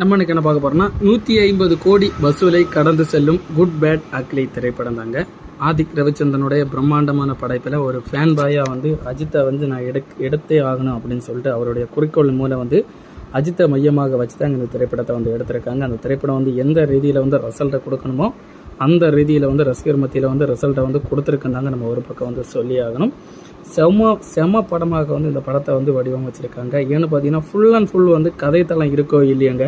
நம்ம எனக்கு என்ன பார்க்க போறோம்னா நூற்றி ஐம்பது கோடி வசூலை கடந்து செல்லும் குட் பேட் அக்லி திரைப்படம் தாங்க. ஆதிக் ரவிச்சந்திரனுடைய பிரம்மாண்டமான படைப்பில் ஒரு ஃபேன் பாயாக வந்து அஜித்தை வந்து நான் எடு எடுத்தே ஆகணும் அப்படின்னு சொல்லிட்டு அவருடைய குறிக்கோள் மூலம் வந்து அஜித்தை மையமாக வச்சு தான் இந்த திரைப்படத்தை வந்து எடுத்திருக்காங்க. அந்த திரைப்படம் வந்து எந்த ரீதியில் வந்து ரிசல்ட்டை கொடுக்கணுமோ அந்த ரீதியில் வந்து ரசிகர் மத்தியில் வந்து ரிசல்ட்டை வந்து கொடுத்துருக்குந்தாங்க நம்ம ஒரு பக்கம் வந்து சொல்லி ஆகணும். செம செம படமாக வந்து இந்த படத்தை வந்து வடிவமைச்சிருக்காங்க. ஏன்னு பார்த்தீங்கன்னா ஃபுல் அண்ட் ஃபுல் வந்து கதைத்தளம் இருக்கோ இல்லையாங்க.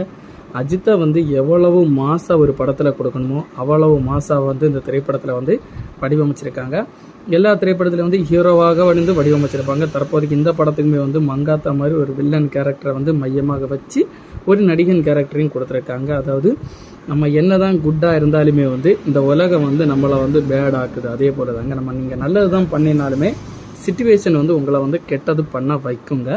அஜித்தை வந்து எவ்வளவு மாசாக ஒரு படத்தில் கொடுக்கணுமோ அவ்வளவு மாசாக வந்து இந்த திரைப்படத்தில் வந்து வடிவமைச்சிருக்காங்க. எல்லா திரைப்படத்துலையும் வந்து ஹீரோவாக வந்து வடிவமைச்சிருப்பாங்க. தற்போதைக்கு இந்த படத்துக்குமே வந்து மங்காத்தா மாதிரி ஒரு வில்லன் கேரக்டரை வந்து மையமாக வச்சு ஒரு நடிகன் கேரக்டரையும் கொடுத்துருக்காங்க. அதாவது நம்ம என்ன தான் குட்டாக இருந்தாலுமே வந்து இந்த உலகம் வந்து நம்மளை வந்து பேட் ஆக்குது. அதே போல தாங்க நம்ம நீங்கள் நல்லது தான் பண்ணினாலுமே சுச்சுவேஷன் வந்து உங்களை வந்து கெட்டது பண்ண வைக்குங்க.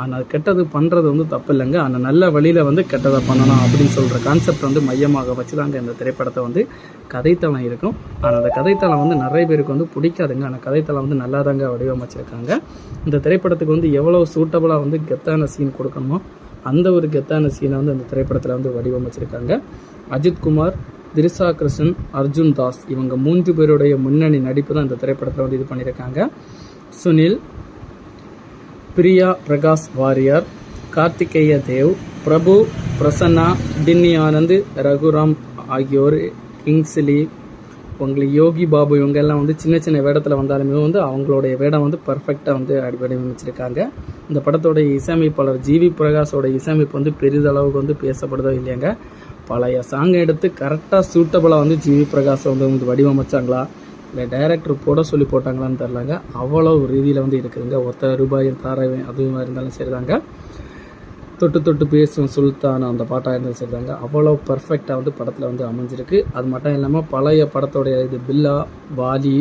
ஆனால் கெட்டது பண்ணுறது வந்து தப்பு இல்லைங்க ஆனால் நல்ல வழியில் வந்து கெட்டதை பண்ணணும் அப்படின்னு சொல்கிற கான்செப்ட் வந்து மையமாக வச்சு தாங்க இந்த திரைப்படத்தை வந்து கதைத்தளம் இருக்கும். ஆனால் அந்த கதைத்தளம் வந்து நிறைய பேருக்கு வந்து பிடிக்காதுங்க. ஆனால் கதைத்தளம் வந்து நல்லா தாங்க வடிவமைச்சிருக்காங்க. இந்த திரைப்படத்துக்கு வந்து எவ்வளோ சூட்டபுளாக வந்து கெத்தான சீன் கொடுக்கணுமோ அந்த ஒரு கெத்தான சீனை வந்து இந்த திரைப்படத்தில் வந்து வடிவமைச்சிருக்காங்க. அஜித் குமார் திரிசா கிருஷ்ணன் அர்ஜுன் தாஸ் இவங்க மூன்று பேருடைய முன்னணி நடிப்பு தான் இந்த திரைப்படத்தில் வந்து இது பண்ணியிருக்காங்க சுனில் பிரியா பிரகாஷ் வாரியர் கார்த்திகேய தேவ் பிரபு பிரசன்னா டின்னி ஆனந்த் ரகுராம் ஆகியோர் கிங்ஸ்லி உங்களுக்கு யோகி பாபு இவங்க எல்லாம் வந்து சின்ன சின்ன வேடத்தில் வந்தாலுமே வந்து அவங்களுடைய வேடம் வந்து பர்ஃபெக்டாக வந்து அடி வடிவமைச்சிருக்காங்க. இந்த படத்தோடைய இசையமைப்பாளர் ஜிவி பிரகாஷோட இசையமைப்பு வந்து பெரிதளவுக்கு வந்து பேசப்படுதோ இல்லையாங்க? பழைய சாங்கை எடுத்து கரெக்டாக சூட்டபுளாக வந்து ஜிவி பிரகாஷை வந்து வந்து வடிவமைச்சாங்களா? இல்லை டைரக்டர் போட சொல்லி போட்டாங்களான்னு தெரிலங்க அவ்வளோ ரீதியில் வந்து இருக்குதுங்க. ஒத்த ரூபாயும் தாராயம் அதுவும் இருந்தாலும் சரிதாங்க. தொட்டு தொட்டு பேசும் சுல்தான் அந்த பாட்டாக இருந்தாலும் சரிதாங்க. அவ்வளோ பர்ஃபெக்டாக வந்து படத்தில் வந்து அமைஞ்சிருக்கு. அது மட்டும் இல்லாமல் பழைய படத்தோடைய இது பில்லா வாலி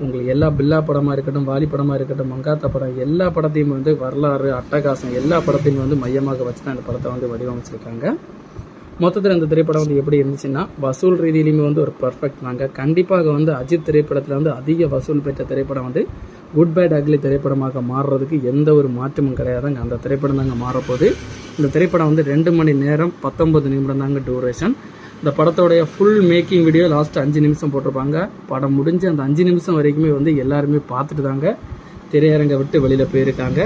உங்களுக்கு எல்லா பில்லா படமாக இருக்கட்டும் வாலி படமாக இருக்கட்டும் மங்காத்தா படம் எல்லா படத்தையும் வந்து வரலாறு அட்டகாசம் எல்லா படத்தையும் வந்து மையமாக வச்சு தான் இந்த படத்தை வந்து வடிவமைச்சிருக்காங்க. மொத்தத்தில் இந்த திரைப்படம் வந்து எப்படி இருந்துச்சுன்னா வசூல் ரீதியிலுமே வந்து ஒரு பர்ஃபெக்ட் தாங்க. கண்டிப்பாக வந்து அஜித் திரைப்படத்தில் வந்து அதிக வசூல் பெற்ற திரைப்படம் வந்து குட் பேட் அக்லி திரைப்படமாக மாறுறதுக்கு எந்த ஒரு மாற்றமும் கிடையாதுங்க. அந்த திரைப்படம் தாங்க மாறப்போகுது. இந்த திரைப்படம் வந்து ரெண்டு மணி நேரம் பத்தொம்பது நிமிடம் தாங்க டூரேஷன் இந்த படத்தோடைய ஃபுல் மேக்கிங் வீடியோ லாஸ்ட் அஞ்சு நிமிஷம் போட்டிருப்பாங்க. படம் முடிஞ்சு அந்த அஞ்சு நிமிஷம் வரைக்குமே வந்து எல்லாருமே பார்த்துட்டு தாங்க திரையரங்கை விட்டு வெளியில் போயிருக்காங்க.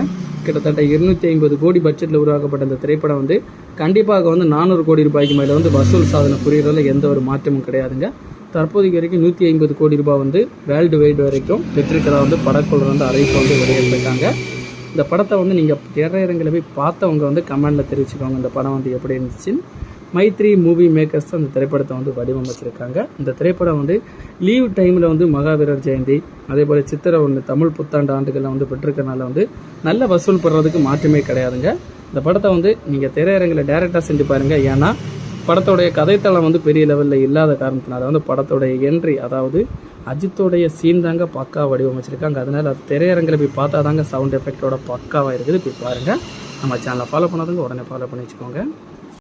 கிட்டத்தட்ட இருநூத்தி ஐம்பது கோடி பட்ஜெட்டில் உருவாக்கப்பட்ட இந்த திரைப்படம் வந்து கண்டிப்பாக வந்து நானூறு கோடி ரூபாய்க்கு மேலே வந்து வசூல் சாதனை புரியறதுல எந்த ஒரு மாற்றமும் கிடையாதுங்க. தற்போதைக்கு வரைக்கும் நூற்றி ஐம்பது கோடி ரூபாய் வந்து வேர்ல்டு வைடு வரைக்கும் பெற்றிருக்கிறதா வந்து படக்குழு வந்து அறிவிப்பு வந்து வெளியிட்டிருக்காங்க. இந்த படத்தை வந்து நீங்கள் திரையரங்கில் போய் பார்த்தவங்க வந்து கமெண்டில் தெரிவிச்சுக்கோங்க. இந்த படம் வந்து எப்படி இருந்துச்சுன்னு. மைத்ரி மூவி மேக்கர்ஸ் அந்த திரைப்படத்தை வந்து வடிவமைச்சிருக்காங்க. இந்த திரைப்படம் வந்து லீவ் டைமில் வந்து மகாவீரர் ஜெயந்தி அதே போல் சித்திரை ஒன்று தமிழ் புத்தாண்டு ஆண்டுகளில் வந்து பெற்றிருக்கனால வந்து நல்ல வசூல் பெறதுக்கு மாற்றமே கிடையாதுங்க. இந்த படத்தை வந்து நீங்கள் திரையரங்கில் டேரெக்டாக செஞ்சு பாருங்கள் ஏன்னா படத்தோடைய கதைத்தளம் வந்து பெரிய லெவலில் இல்லாத காரணத்தினால வந்து படத்தோடைய என்ட்ரி அதாவது அஜித்தோடைய சீன் தாங்க பக்கா வடிவமைச்சிருக்காங்க. அதனால் அது திரையரங்கில் போய் பார்த்தா தாங்க சவுண்ட் எஃபெக்டோட பக்காவாக இருக்குது. போய் பாருங்கள் நம்ம சேனலை ஃபாலோ பண்ணாதவங்க உடனே ஃபாலோ பண்ணி வச்சுக்கோங்க.